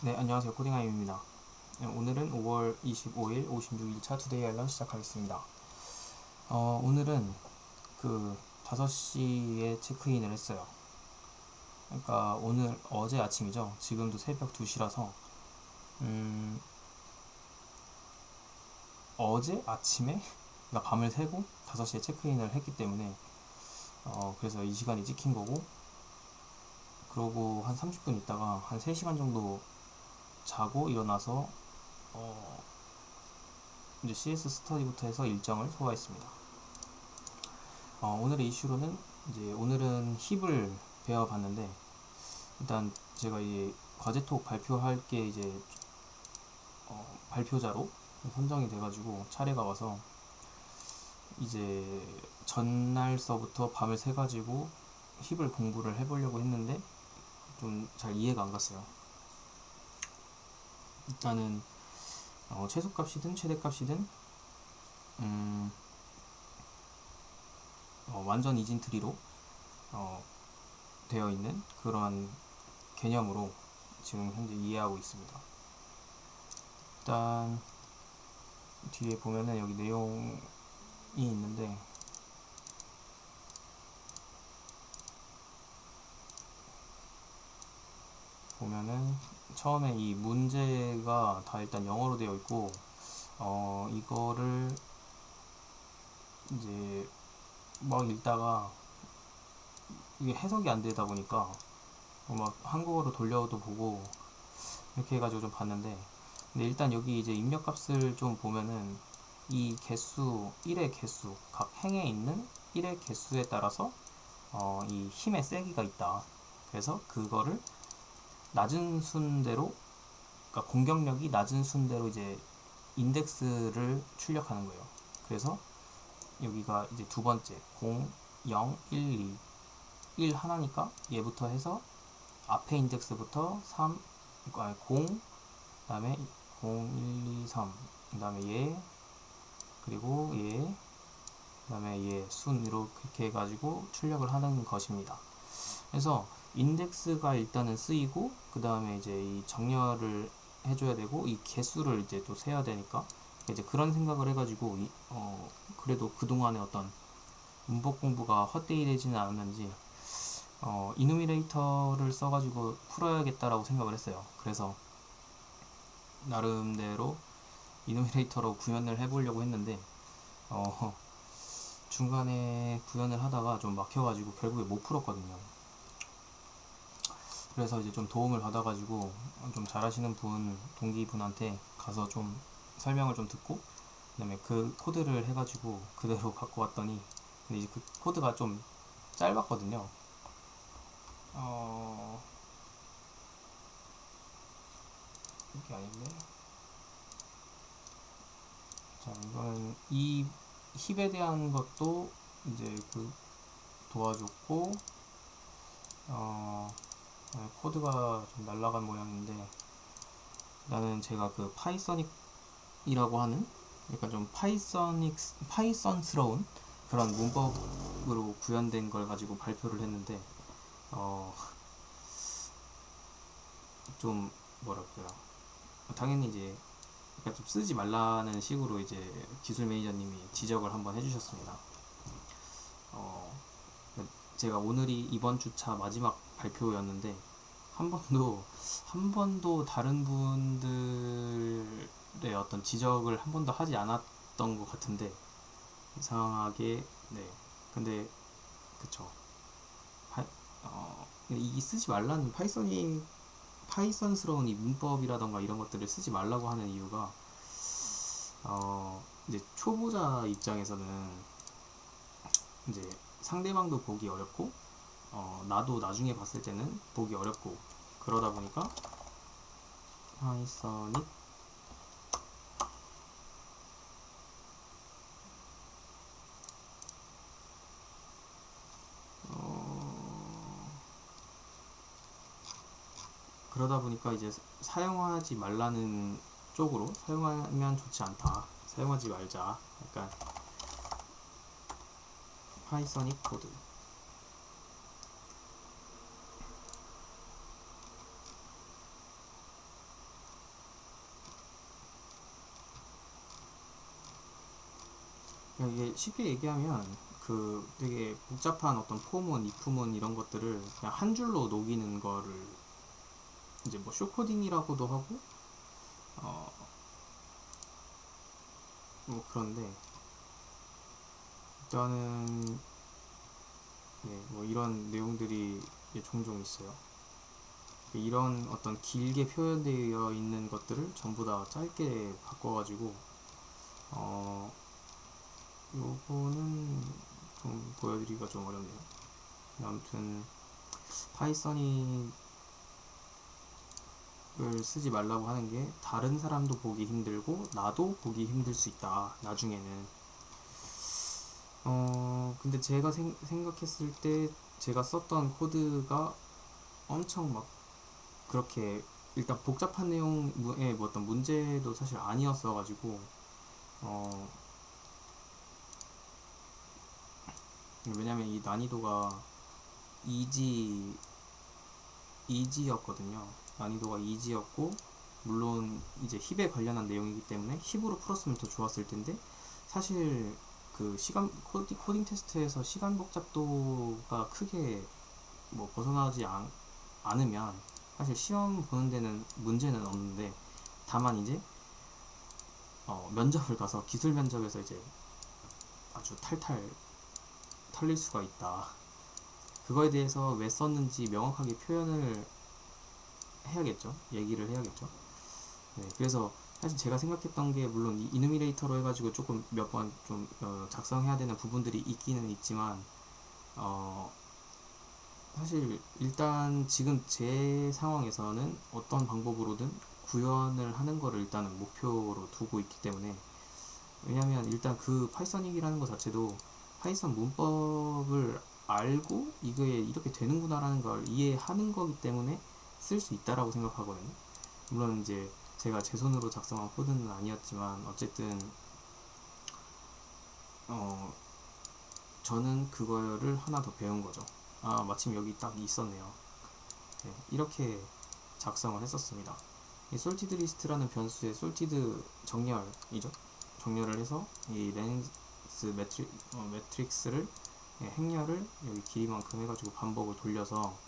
네, 안녕하세요. 코딩아임입니다. 네, 오늘은 5월 25일 56일차 투데이 알런 시작하겠습니다. 어, 오늘은 그 5시에 체크인을 했어요. 그러니까 오늘 어제 아침이죠. 지금도 새벽 2시라서 음, 어제 아침에 그러니까 밤을 새고 5시에 체크인을 했기 때문에 어, 그래서 이 시간이 찍힌 거고 그러고 한 30분 있다가 한 3시간 정도 자고 일어나서 어, 이제 CS 스터디부터 해서 일정을 소화했습니다. 어, 오늘의 이슈로는 이제 오늘은 힙을 배워봤는데 일단 제가 이 과제톡 발표할 게 이제 어, 발표자로 선정이 돼가지고 차례가 와서 이제 전날서부터 밤을 새가지고 힙을 공부를 해보려고 했는데 좀 잘 이해가 안 갔어요. 일단은 어, 최소값이든 최대값이든 음, 어, 완전 이진 트리로 어, 되어 있는 그러한 개념으로 지금 현재 이해하고 있습니다. 일단 뒤에 보면은 여기 내용이 있는데 보면은 처음에 이 문제가 다 일단 영어로 되어 있고 어 이거를 이제 막 읽다가 이게 해석이 안 되다 보니까 막 한국어로 돌려도 보고 이렇게 해가지고 좀 봤는데 근데 일단 여기 이제 입력값을 좀 보면은 이 개수 1의 개수 각 행에 있는 1의 개수에 따라서 어, 이 힘의 세기가 있다. 그래서 그거를 낮은 순대로 그러니까 공격력이 낮은 순대로 이제 인덱스를 출력하는 거예요. 그래서 여기가 이제 두 번째 0, 0, 1, 2, 1 하나니까 얘부터 해서 앞에 인덱스부터 3, 그러니까 0, 그다음에 0, 1, 2, 3, 그다음에 얘, 그리고 얘, 그다음에 얘순 이렇게 해가지고 출력을 하는 것입니다. 그래서 인덱스가 일단은 쓰이고 그 다음에 이제 이 정렬을 해줘야 되고 이 개수를 이제 또 세야 되니까 이제 그런 생각을 해가지고 이, 어 그래도 그 동안에 어떤 문법 공부가 헛되이 되지는 않았는지 어 이누미레이터를 써가지고 풀어야겠다라고 생각을 했어요. 그래서 나름대로 이누미레이터로 구현을 해보려고 했는데 어 중간에 구현을 하다가 좀 막혀가지고 결국에 못 풀었거든요. 그래서 이제 좀 도움을 받아가지고 좀 잘하시는 분 동기분한테 가서 좀 설명을 좀 듣고 그다음에 그 코드를 해가지고 그대로 갖고 왔더니 근데 이제 그 코드가 좀 짧았거든요. 어 이게 아닌데. 자 이거는 이 힙에 대한 것도 이제 그 도와줬고 어. 네, 코드가 좀 날라간 모양인데 나는 제가 그 파이서닉이라고 하는 약간 좀 파이서닉 파이썬스러운 그런 문법으로 구현된 걸 가지고 발표를 했는데 어 좀 뭐랄까요 당연히 이제 약간 좀 쓰지 말라는 식으로 이제 기술 매니저님이 지적을 한번 해주셨습니다. 어 제가 오늘이 이번 주차 마지막 발표였는데 한 번도 한 번도 다른 분들의 어떤 지적을 한 번도 하지 않았던 것 같은데 이상하게 네. 근데 그쵸. 파, 어, 이 쓰지 말라는 파이썬이 파이썬스러운 이 문법이라던가 이런 것들을 쓰지 말라고 하는 이유가 어 이제 초보자 입장에서는 이제 상대방도 보기 어렵고 어, 나도 나중에 봤을 때는 보기 어렵고 그러다 보니까 파이썬이 어, 그러다 보니까 이제 사용하지 말라는 쪽으로 사용하면 좋지 않다. 사용하지 말자. 약간 파이썬이 코드 이게 쉽게 얘기하면 그 되게 복잡한 어떤 폼은 이품은 이런 것들을 그냥 한 줄로 녹이는 거를 이제 뭐 쇼코딩이라고도 하고 어 뭐 그런데 일단은 네, 뭐 이런 내용들이 종종 있어요. 이런 어떤 길게 표현되어 있는 것들을 전부 다 짧게 바꿔가지고 어 요거는 좀 보여드리기가 좀 어렵네요. 아무튼 파이썬이 을 쓰지 말라고 하는 게 다른 사람도 보기 힘들고 나도 보기 힘들 수 있다. 나중에는 어 근데 제가 생, 생각했을 때 제가 썼던 코드가 엄청 막 그렇게 일단 복잡한 내용의 뭐 어떤 문제도 사실 아니었어 가지고 어 왜냐면 이 난이도가 이지 이지였거든요. 난이도가 이지였고 물론 이제 힙에 관련한 내용이기 때문에 힙으로 풀었으면 더 좋았을 텐데 사실 그 시간 코딩, 코딩 테스트에서 시간 복잡도가 크게 뭐 벗어나지 않, 않으면 사실 시험 보는 데는 문제는 없는데 다만 이제 어, 면접을 가서 기술 면접에서 이제 아주 탈탈 털릴 수가 있다. 그거에 대해서 왜 썼는지 명확하게 표현을 해야겠죠. 얘기를 해야겠죠. 네, 그래서 사실 제가 생각했던 게 물론 이 이누미레이터로 해가지고 조금 몇 번좀 어, 작성해야 되는 부분들이 있기는 있지만 어, 사실 일단 지금 제 상황에서는 어떤 방법으로든 구현을 하는 거를 일단은 목표로 두고 있기 때문에 왜냐하면 일단 그 파이썬이라는 것 자체도 파이썬 문법을 알고 이게 이렇게 되는구나라는 걸 이해하는 거기 때문에 쓸 수 있다라고 생각하거든요. 물론 이제 제가 제 손으로 작성한 코드는 아니었지만 어쨌든 어 저는 그거를 하나 더 배운 거죠. 아 마침 여기 딱 있었네요. 네, 이렇게 작성을 했었습니다. 이 솔티드 리스트라는 변수의 솔티드 정렬이죠. 정렬을 해서 이 렌 스 매트리, 어, 매트릭스를 예, 행렬을 여기 길이만큼 해가지고 반복을 돌려서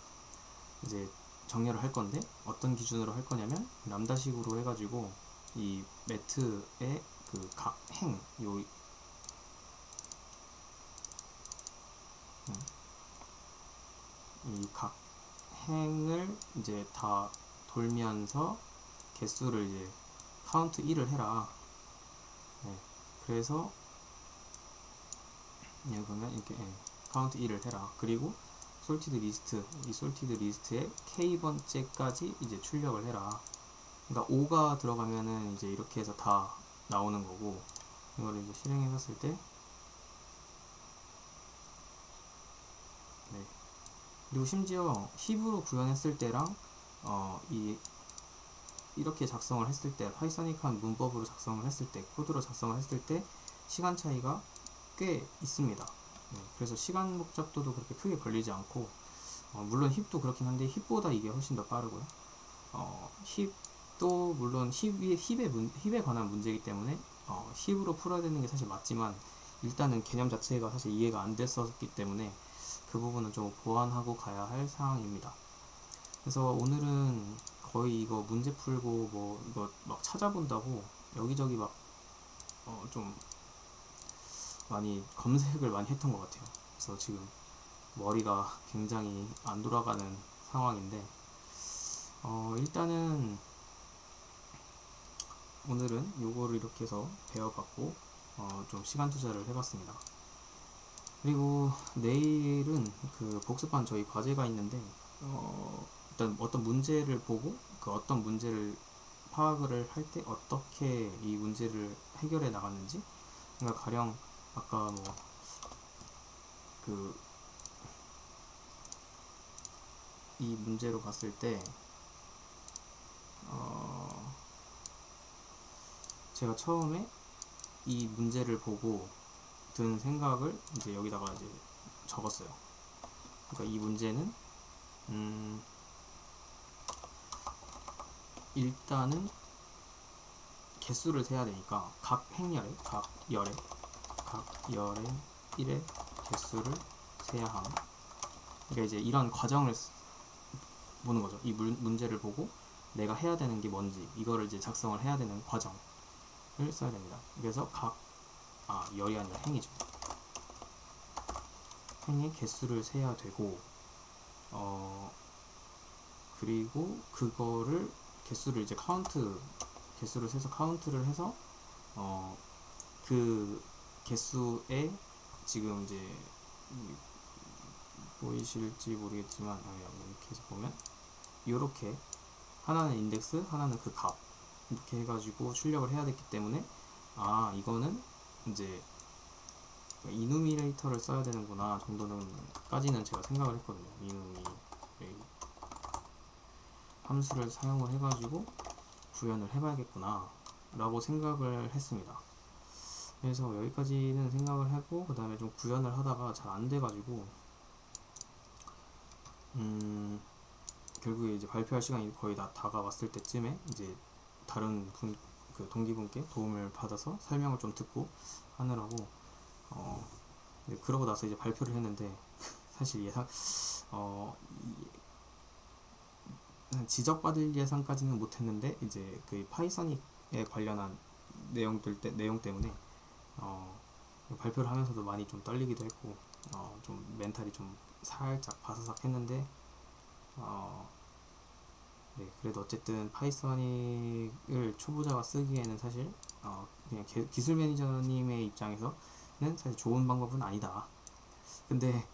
이제 정렬을 할 건데 어떤 기준으로 할 거냐면 람다식으로 해가지고 이 매트의 그 각 행, 요 이 각 행을 이제 다 돌면서 개수를 이제 카운트 1을 해라. 네, 그래서 여기 보면 이렇게 예, 카운트 1을 해라. 그리고 솔티드 리스트 이 솔티드 리스트에 k 번째까지 이제 출력을 해라. 그러니까 5가 들어가면은 이제 이렇게 해서 다 나오는 거고 이거를 이제 실행해 봤을 때 네. 그리고 심지어 힙으로 구현했을 때랑 어, 이 이렇게 작성을 했을 때 파이서닉한 문법으로 작성을 했을 때 코드로 작성을 했을 때 시간 차이가 꽤 있습니다. 네, 그래서 시간 복잡도도 그렇게 크게 걸리지 않고 어, 물론 힙도 그렇긴 한데 힙보다 이게 훨씬 더 빠르고요. 어, 힙도 물론 힙이 힙에 문, 힙에 관한 문제이기 때문에 어, 힙으로 풀어야 되는 게 사실 맞지만 일단은 개념 자체가 사실 이해가 안 됐었기 때문에 그 부분은 좀 보완하고 가야 할 상황입니다. 그래서 오늘은 거의 이거 문제 풀고 뭐 이거 막 찾아본다고 여기저기 막 어 좀 많이 검색을 많이 했던 것 같아요. 그래서 지금 머리가 굉장히 안 돌아가는 상황인데 어 일단은 오늘은 요거를 이렇게 해서 배워봤고 어 좀 시간 투자를 해봤습니다. 그리고 내일은 그 복습한 저희 과제가 있는데 어 일단 어떤 문제를 보고 그 어떤 문제를 파악을 할 때 어떻게 이 문제를 해결해 나갔는지 그러니까 가령 아까 뭐 그 이 문제로 봤을 때 어 제가 처음에 이 문제를 보고 든 생각을 이제 여기다가 이제 적었어요. 그러니까 이 문제는 음 일단은 개수를 세야 되니까 각 행렬에 각 열에 각 열의 1의 개수를 세야 함. 그러니까 이제 이런 과정을 쓰- 보는 거죠. 이 문, 문제를 보고 내가 해야 되는 게 뭔지 이거를 이제 작성을 해야 되는 과정을 써야 됩니다. 그래서 각 아, 열이 아니라 행이죠. 행의 개수를 세야 되고 어 그리고 그거를 개수를 이제 카운트 개수를 세서 카운트를 해서 어그 개수에 지금 이제 이- 보이실지 모르겠지만 아, 이렇게 해서 보면 이렇게 하나는 인덱스 하나는 그 값 이렇게 해가지고 출력을 해야 됐기 때문에 아 이거는 이제 이누미레이터를 써야 되는구나 정도는 까지는 제가 생각을 했거든요. 이누미레이 함수를 사용을 해가지고 구현을 해봐야겠구나 라고 생각을 했습니다. 그래서 여기까지는 생각을 하고 그 다음에 좀 구현을 하다가 잘 안 돼가지고 음 결국에 이제 발표할 시간이 거의 다 다가왔을 때쯤에 이제 다른 분 그 동기분께 도움을 받아서 설명을 좀 듣고 하느라고 어 네, 그러고 나서 이제 발표를 했는데 사실 예상 어 이- 지적받을 예상까지는 못했는데 이제 그 파이썬에 관련한 내용들 때 내용 때문에 어 발표를 하면서도 많이 좀 떨리기도 했고 어 좀 멘탈이 좀 살짝 바사삭 했는데 어 네, 그래도 어쨌든 파이썬을 초보자가 쓰기에는 사실 어, 그냥 개- 기술 매니저님의 입장에서는 사실 좋은 방법은 아니다. 근데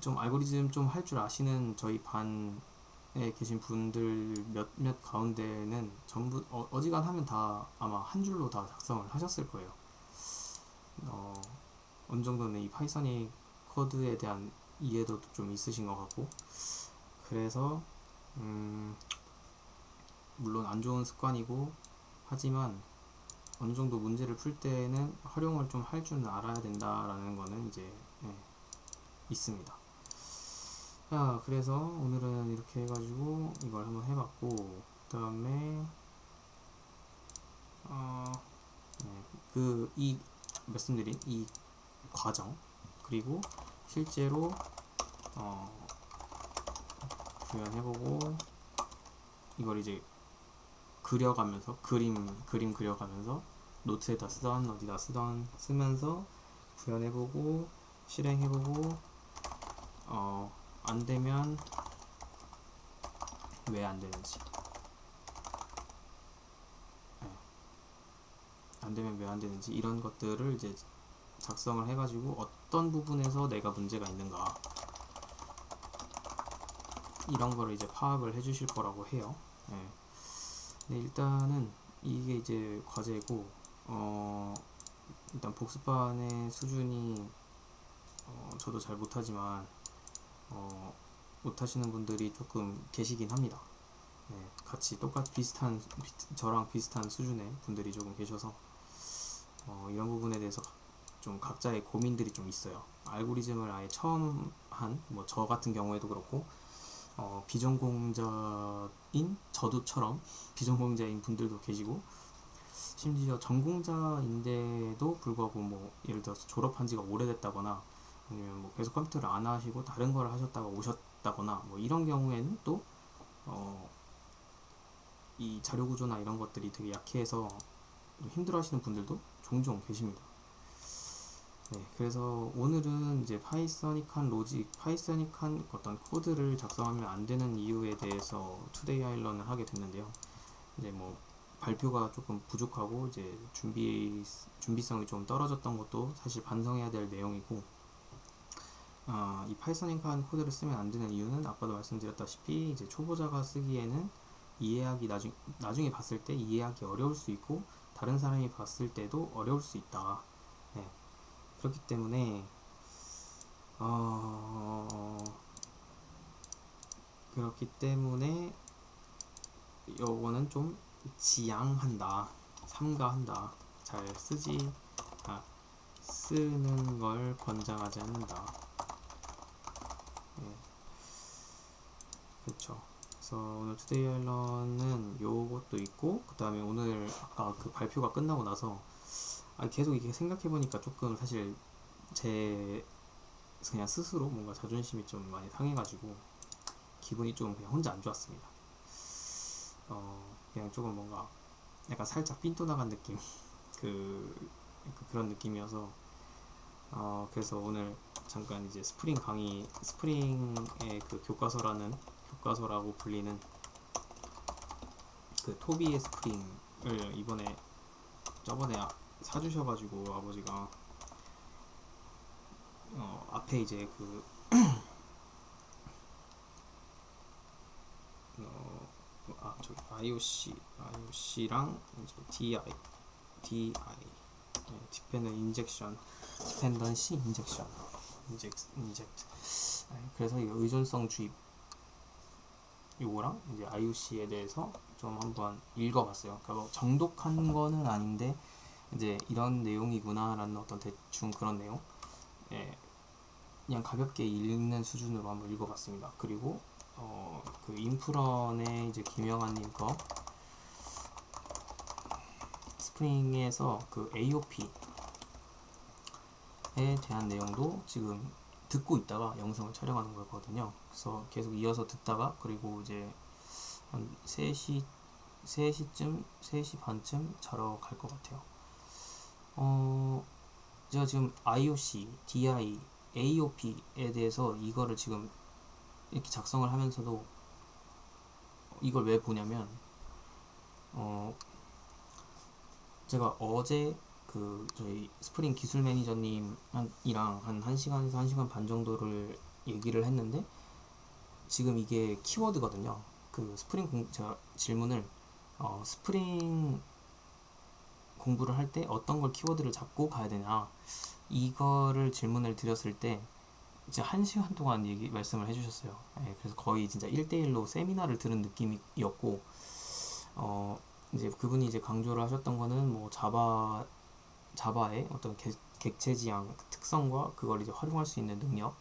좀 알고리즘 좀 할 줄 아시는 저희 반에 계신 분들 몇몇 가운데는 전부 어, 어지간하면 다 아마 한 줄로 다 작성을 하셨을 거예요. 어, 어느 정도는 이 파이썬이 코드에 대한 이해도도 좀 있으신 것 같고 그래서 음, 물론 안 좋은 습관이고 하지만 어느 정도 문제를 풀 때는 활용을 좀 할줄 알아야 된다라는 거는 이제 예, 있습니다. 자, 그래서 오늘은 이렇게 해가지고 이걸 한번 해봤고 그 다음에 어, 네, 그이 말씀드린 이 과정 그리고 실제로 어, 구현해보고 이걸 이제 그려가면서 그림 그림 그려가면서 노트에다 쓰던 어디다 쓰던 쓰면서 구현해보고 실행해보고 어 안 되면 왜 안 되는지 안 되면 왜 안 되는지 이런 것들을 이제 작성을 해가지고 어떤 부분에서 내가 문제가 있는가 이런 거를 이제 파악을 해주실 거라고 해요. 네. 네, 일단은 이게 이제 과제고 어 일단 복습반의 수준이 어 저도 잘 못하지만 어 못하시는 분들이 조금 계시긴 합니다. 네, 같이 똑같 비슷한 비- 저랑 비슷한 수준의 분들이 조금 계셔서 어 이런 부분에 대해서 좀 각자의 고민들이 좀 있어요. 알고리즘을 아예 처음 한 뭐 저 같은 경우에도 그렇고 어, 비전공자인 저도처럼 비전공자인 분들도 계시고 심지어 전공자인데도 불구하고 뭐 예를 들어서 졸업한 지가 오래됐다거나 아니면 뭐 계속 컴퓨터를 안 하시고 다른 걸 하셨다가 오셨다거나 뭐 이런 경우에는 또 어, 이 자료 구조나 이런 것들이 되게 약해서 좀 힘들어하시는 분들도 종종 계십니다. 네, 그래서 오늘은 이제 파이서닉한 로직, 파이서닉한 어떤 코드를 작성하면 안 되는 이유에 대해서 투데이 아일런을 하게 됐는데요. 이제 뭐 발표가 조금 부족하고 이제 준비 준비성이 좀 떨어졌던 것도 사실 반성해야 될 내용이고, 아, 이 파이서닉한 코드를 쓰면 안 되는 이유는 아까도 말씀드렸다시피 이제 초보자가 쓰기에는 이해하기 나중 나중에 봤을 때 이해하기 어려울 수 있고 다른 사람이 봤을 때도 어려울 수 있다. 네. 그렇기 때문에 어 그렇기 때문에 요거는 좀 지양한다 삼가한다 잘 쓰지 아 쓰는 걸 권장하지 않는다 예. 그렇죠 그래서 오늘 투데이 아일런은 요것도 있고 그 다음에 오늘 아까 그 발표가 끝나고 나서 아, 계속 이게 생각해 보니까 조금 사실 제 그냥 스스로 뭔가 자존심이 좀 많이 상해가지고 기분이 좀 그냥 혼자 안 좋았습니다. 어 그냥 조금 뭔가 약간 살짝 삔또 나간 느낌 그 약간 그런 느낌이어서 어 그래서 오늘 잠깐 이제 스프링 강의 스프링의 그 교과서라는 교과서라고 불리는 그 토비의 스프링을 이번에 저번에 아- 사주셔가지고 아버지가 어 앞에 이제 그 어, 아 저기 IOC IOC랑 이제 DI DI 네, 디펜던 인젝션 디펜던시 인젝션 인젝 인젝트. 네, 그래서 이 의존성 주입 요거랑 이제 IOC에 대해서 좀 한번 읽어봤어요. 그러니까 뭐 정독한 거는 아닌데 이제 이런 내용이구나라는 어떤 대충 그런 내용, 예, 그냥 가볍게 읽는 수준으로 한번 읽어봤습니다. 그리고 어, 그 인프런의 이제 김영환님 거 스프링에서 그 AOP에 대한 내용도 지금 듣고 있다가 영상을 촬영하는 거거든요. 그래서 계속 이어서 듣다가 그리고 이제 한 3시 3시쯤 3시 반쯤 자러 갈 것 같아요. 어 제가 지금 IOC, DI, AOP에 대해서 이거를 지금 이렇게 작성을 하면서도 이걸 왜 보냐면 어 제가 어제 그 저희 스프링 기술 매니저님이랑 한 1시간에서 1시간 반 정도를 얘기를 했는데 지금 이게 키워드거든요. 그 스프링 공, 제가 질문을 어, 스프링 공부를 할 때 어떤 걸 키워드를 잡고 가야 되냐 이거를 질문을 드렸을 때 이제 한 시간 동안 얘기 말씀을 해주셨어요. 예, 그래서 거의 진짜 1대1로 세미나를 들은 느낌이었고 어 이제 그분이 이제 강조를 하셨던 거는 뭐 자바 자바의 어떤 개, 객체 지향 특성과 그걸 이제 활용할 수 있는 능력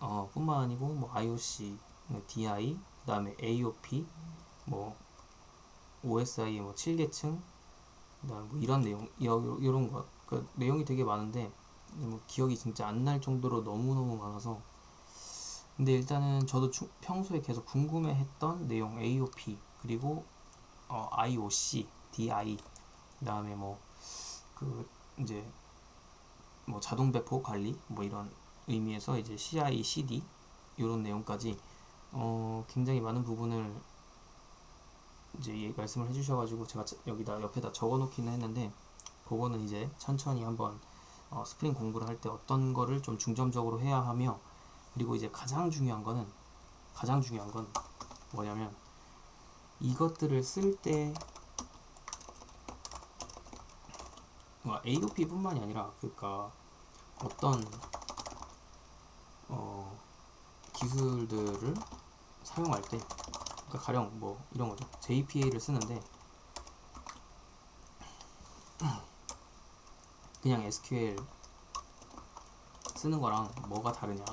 어, 뿐만 아니고 뭐 IOC, DI, 그다음에 AOP, 뭐 OSI 뭐 7계층, 그다음 뭐 이런 내용 여- 이런 거. 그 내용이 되게 많은데 뭐 기억이 진짜 안 날 정도로 너무 너무 많아서. 근데 일단은 저도 추- 평소에 계속 궁금해했던 내용 AOP 그리고 어, IOC, DI, 그다음에 뭐 그 이제 뭐 자동 배포 관리 뭐 이런 의미에서 이제 CI, CD 이런 내용까지 어, 굉장히 많은 부분을 이제 예- 말씀을 해주셔가지고 제가 자- 여기다 옆에다 적어놓기는 했는데 그거는 이제 천천히 한번 어, 스프링 공부를 할 때 어떤 거를 좀 중점적으로 해야 하며 그리고 이제 가장 중요한 거는 가장 중요한 건 뭐냐면 이것들을 쓸 때 뭐 AOP뿐만이 아니라 그러니까 어떤 어, 기술들을 사용할 때 그러니까 가령 뭐 이런 거죠. JPA를 쓰는데 그냥 SQL 쓰는 거랑 뭐가 다르냐.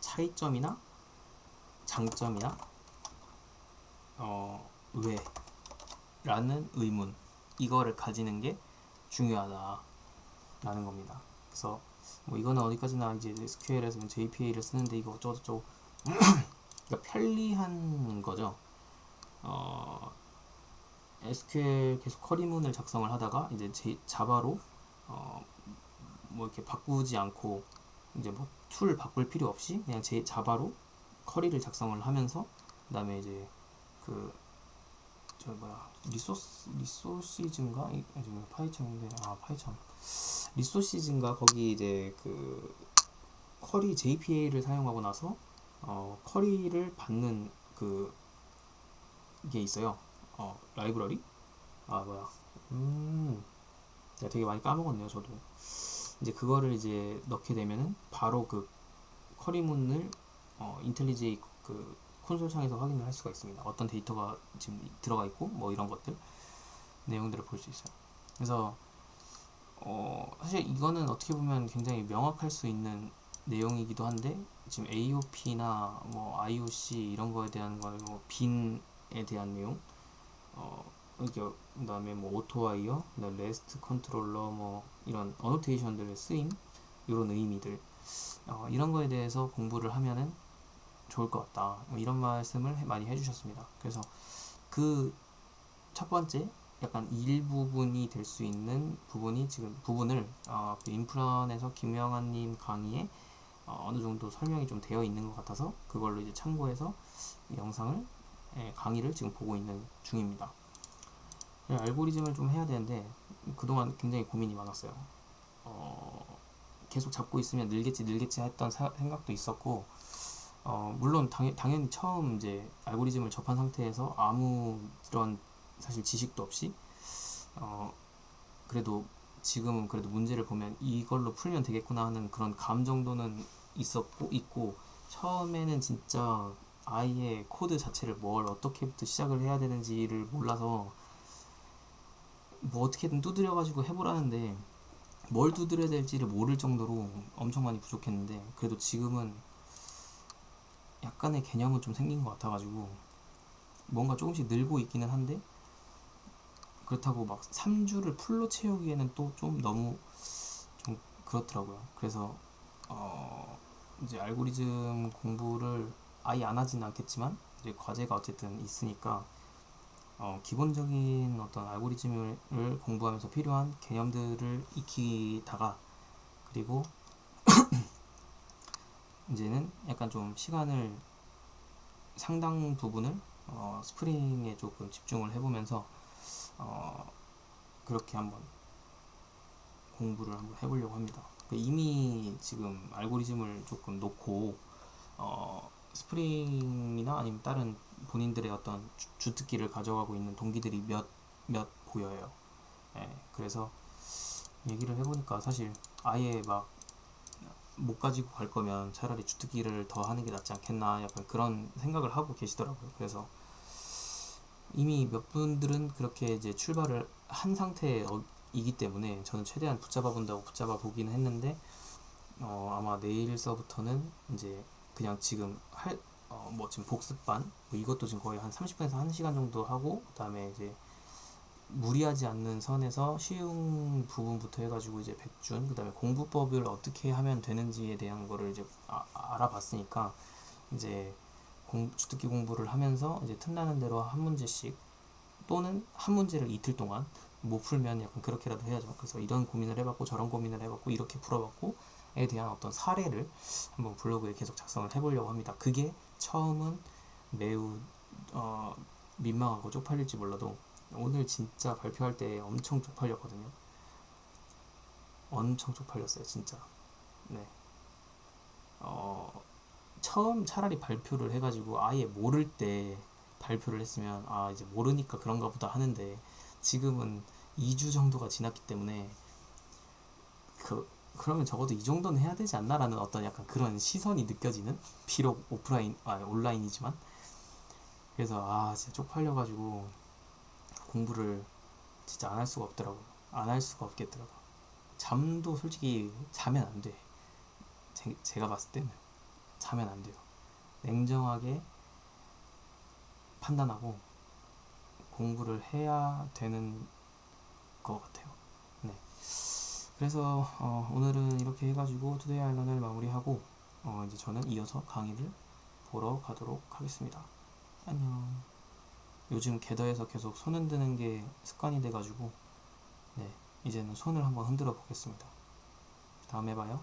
차이점이나 장점이나 어, 왜? 라는 의문 이거를 가지는 게 중요하다라는 겁니다. 그래서 뭐 이거는 어디까지나 이제 SQL에서 JPA를 쓰는데 이거 어쩌고저쩌고 그러니까 편리한 거죠. 어, SQL 계속 쿼리문을 작성을 하다가 이제 제, 자바로 어, 뭐 이렇게 바꾸지 않고 이제 뭐 툴 바꿀 필요 없이 그냥 제 자바로 쿼리를 작성을 하면서 그다음에 이제 그 저 뭐야 리소스 리소시즈인가 지금 파이썬인데 아 파이썬 리소시즈인가? 거기 이제 그 쿼리 JPA를 사용하고 나서 어 쿼리를 받는 그 이게 있어요. 어 라이브러리? 아 뭐야. 음 내가 되게 많이 까먹었네요 저도. 이제 그거를 이제 넣게 되면은 바로 그 쿼리문을 어 인텔리제이 그 콘솔 창에서 확인을 할 수가 있습니다. 어떤 데이터가 지금 들어가 있고 뭐 이런 것들 내용들을 볼 수 있어요. 그래서 어 사실 이거는 어떻게 보면 굉장히 명확할 수 있는 내용이기도 한데 지금 AOP나 뭐 IOC 이런 거에 대한 거뭐 빈에 대한 내용 어 이게 그다음에 뭐 오토와이어, 레스트 컨트롤러 뭐 이런 어노테이션들의 쓰임 이런 의미들 어, 이런 거에 대해서 공부를 하면은 좋을 것 같다 뭐 이런 말씀을 해- 많이 해주셨습니다. 그래서 그 첫 번째 약간 일부분이 될 수 있는 부분이 지금 부분을 어, 그 인프런에서 김영환님 강의에 어, 어느 정도 설명이 좀 되어 있는 것 같아서 그걸로 이제 참고해서 이 영상을 예, 강의를 지금 보고 있는 중입니다. 예, 알고리즘을 좀 해야 되는데 그동안 굉장히 고민이 많았어요. 어, 계속 잡고 있으면 늘겠지 늘겠지 했던 사- 생각도 있었고 어, 물론 당, 당연히 처음 이제 알고리즘을 접한 상태에서 아무 이런 사실 지식도 없이 어, 그래도 지금은 그래도 문제를 보면 이걸로 풀면 되겠구나 하는 그런 감 정도는 있었고 있고 처음에는 진짜 아예 코드 자체를 뭘 어떻게부터 시작을 해야 되는지를 몰라서 뭐 어떻게든 두드려 가지고 해보라는데 뭘 두드려야 될지를 모를 정도로 엄청 많이 부족했는데 그래도 지금은 약간의 개념은 좀 생긴 것 같아가지고 뭔가 조금씩 늘고 있기는 한데 그렇다고 막 3주를 풀로 채우기에는 또 좀 너무 좀 그렇더라고요. 그래서 어 이제 알고리즘 공부를 아예 안 하지는 않겠지만 이제 과제가 어쨌든 있으니까 어 기본적인 어떤 알고리즘을 공부하면서 필요한 개념들을 익히다가 그리고 이제는 약간 좀 시간을 상당 부분을 어 스프링에 조금 집중을 해보면서 어, 그렇게 한번 공부를 한번 해보려고 합니다. 그 이미 지금 알고리즘을 조금 놓고 어, 스프링이나 아니면 다른 본인들의 어떤 주, 주특기를 가져가고 있는 동기들이 몇, 몇 보여요. 예, 그래서 얘기를 해보니까 사실 아예 막 못 가지고 갈 거면 차라리 주특기를 더 하는 게 낫지 않겠나 약간 그런 생각을 하고 계시더라고요. 그래서 이미 몇 분들은 그렇게 이제 출발을 한 상태이기 때문에 저는 최대한 붙잡아 본다고 붙잡아 보기는 했는데 어, 아마 내일서부터는 이제 그냥 지금 할 어, 뭐 지금 복습반 뭐 이것도 지금 거의 한 30분에서 1시간 정도 하고 그다음에 이제 무리하지 않는 선에서 쉬운 부분부터 해가지고 이제 백준 그다음에 공부법을 어떻게 하면 되는지에 대한 거를 이제 아, 알아봤으니까 이제 공, 주특기 공부를 하면서 이제 틈나는 대로 한 문제씩 또는 한 문제를 이틀 동안 못 풀면 약간 그렇게라도 해야죠. 그래서 이런 고민을 해봤고 저런 고민을 해봤고 이렇게 풀어봤고에 대한 어떤 사례를 한번 블로그에 계속 작성을 해보려고 합니다. 그게 처음은 매우 어, 민망하고 쪽팔릴지 몰라도 오늘 진짜 발표할 때 엄청 쪽팔렸거든요. 엄청 쪽팔렸어요, 진짜. 네. 어, 처음 차라리 발표를 해가지고 아예 모를 때 발표를 했으면 아 이제 모르니까 그런가 보다 하는데 지금은 2주 정도가 지났기 때문에 그 그러면 적어도 이 정도는 해야 되지 않나라는 어떤 약간 그런 시선이 느껴지는 비록 오프라인 아 온라인이지만 그래서 아 진짜 쪽팔려가지고 공부를 진짜 안 할 수가 없더라고 안 할 수가 없겠더라고 잠도 솔직히 자면 안 돼 제 가 봤을 때는 자면 안 돼요. 냉정하게 판단하고 공부를 해야 되는 것 같아요. 네. 그래서 어, 오늘은 이렇게 해가지고 투데이 아일런을 마무리하고 어, 이제 저는 이어서 강의를 보러 가도록 하겠습니다. 안녕. 요즘 게더에서 계속 손 흔드는 게 습관이 돼가지고 네 이제는 손을 한번 흔들어 보겠습니다. 다음에 봐요.